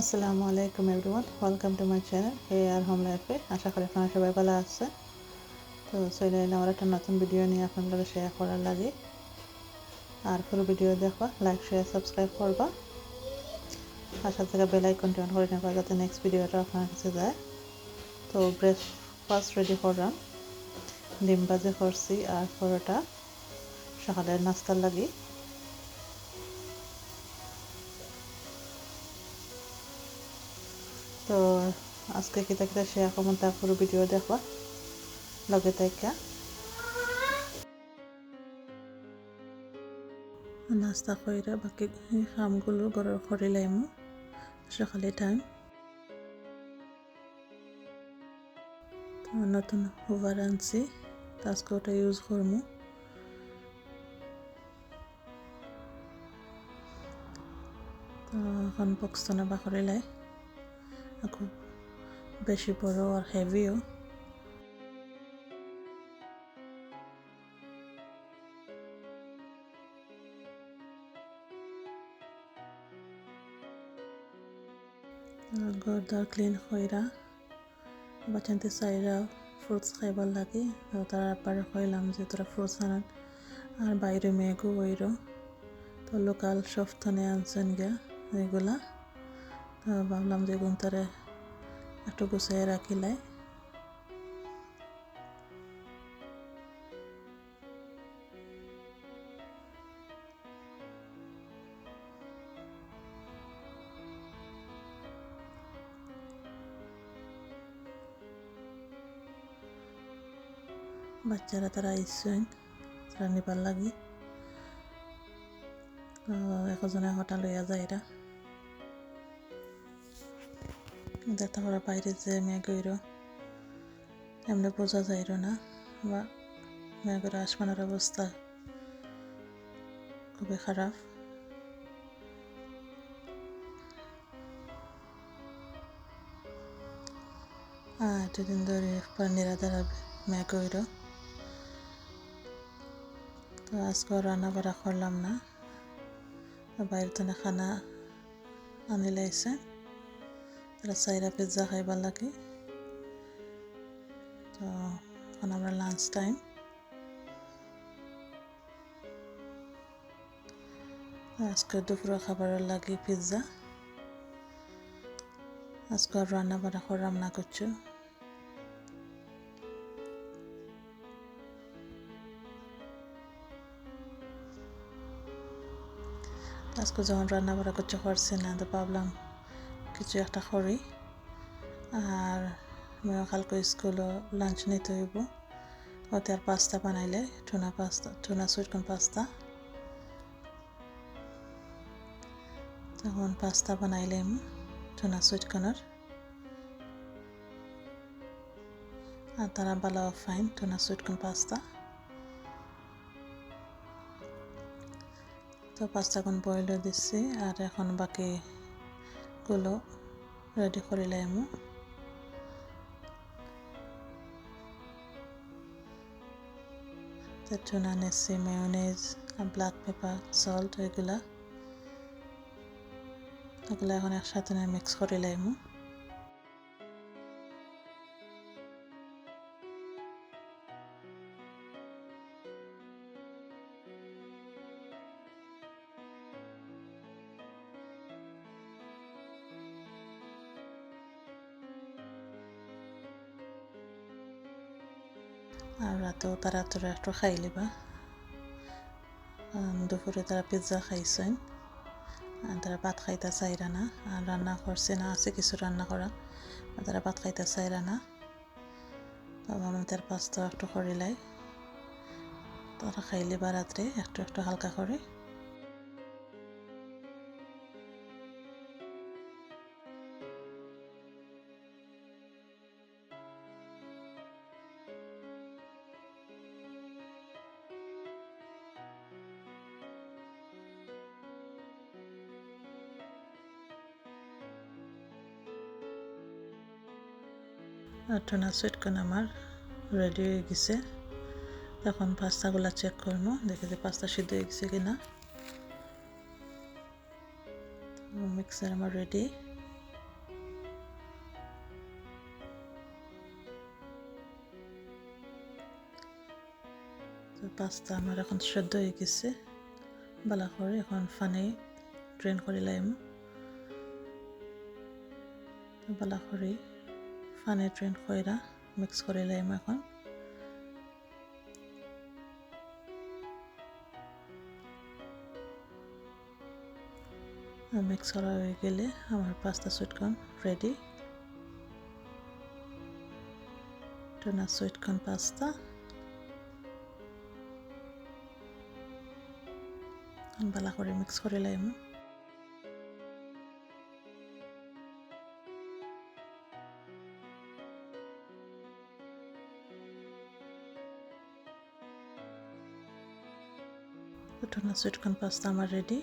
আসসালামু আলাইকুম everyone, welcome to my channel, hey R home লাইফে। আশা করি আপনারা সবাই ভালো আছে তো চলে এলাম আমার একটা নতুন ভিডিও নিয়ে আপনাদের শেয়ার করার লাগে। আর পুরো ভিডিও দেখবা লাইক শেয়ার সাবস্ক্রাইব করবা। আর সাথে থেকে বেল আইকনটি অন করে নেবা যাতে নেক্সট ভিডিওটা আপনার কাছে যায়। তো ব্রেকফাস্ট রেডি করলাম। ডিম ভাজি করছি আর পরোটা। সকালের নাস্তার লাগি। তো আজকে কিতা কিতা শেয়ার তা পুরো ভিডিও দেখবা। লগে তাইকা নাস্তা কইরা বাকি কামগুলো ঘরের করে লাইমু সকালে টাইম নতুন ওভার আনছি আজকে ওটা ইউজ করবো এখন বক্সটা বা করে লাই খুব বেশি বড় আর হেভিও গরদার ক্লিন কইরা বাচ্চান্তে চাইরা ফ্রুটস খাইবার লাগে তারা আবার কইলাম যে তোরা ফ্রুটস আনান। আর বাইরে মেঘও ওইর তো লোকাল সফথানে আনছেন গিয়া এগুলা। ভাবলাম যে গুনতারে একটু গুছিয়ে রাখিলাই বাচ্চারা তারা আইসেন তারা নিবার লাগি একজনে হঠাৎ লইয়া যায় এরা। দেখতে পারা বাইরে যে মেঘইর এমনি বোঝা যাইর না বা মেঘের আসমানের অবস্থা খুবই খারাপ দুদিন ধরে নিরাধারা মেঘ হইল তো আজকে রান্না বাড়া করলাম না বাইরে তো খানা আনি লাইছে তারা চাইরা পিৎজা খাইবার লাগে। তো এখন আমরা লাঞ্চ টাইম আজকে দুপুরে খাবারের লাগে পিৎজা। আজকে আর রান্না বান্না করলাম না করছ আজকে যখন রান্না বান্না করছে করছে না, তো ভাবলাম কিছু একটা করি। আর কালকে স্কুলও লাঞ্চ নিতে হইব। ওতে আর পাস্তা বানাইলে tuna pasta tuna sweetcorn pasta তখন পাস্তা বানাইলাম টুনা সুইটকনের আর তারা ভালো ফাইন টুনা সুইটকন পাস্তা তো পাস্তাখন বয়েল দিচ্ছি, আর এখন বাকিগুলো রেডি করে লাইমু চুনা নেছি মেয়নেজ ব্ল্যাক পেপার সল্ট এগুলা। এগুলো এখন একসাথে মিক্স করে লাইমু আর রাতেও তারা তোরা একটু খাই লিবা দুপুরে তারা পিৎজা খাইছেন তারা ভাত খাইতে চাইরা না আর রান্না করছে না আছে কিছু রান্না করা তারা ভাত খাইতে চাইরা না বাবা আমি তার পাস্তা একটু করিলাই তারা খাইলে বা রাত্রে একটু একটু হালকা করে আটনা সুইটকন আমার রেডি হয়ে গেছে। এখন পাস্তাগুলো চেক করব, দেখি যে পাস্তা সিদ্ধ হয়ে গেছে কি না মিক্সার আমার রেডি পাস্তা আমার এখন সেদ্ধ হয়ে গেছে। বালা করে এখন ফানি ড্রেন করে লাইম। বালা করে ফানে ড্রেন কইরা মিক্স করে লাইম এখন। মিক্স করা হয়ে গেলে আমার pasta sweetcorn ready tuna sweetcorn pasta বালা করে মিক্স করে লাইম টুনা সুইটকর্ন পাস্তা আমার রেডি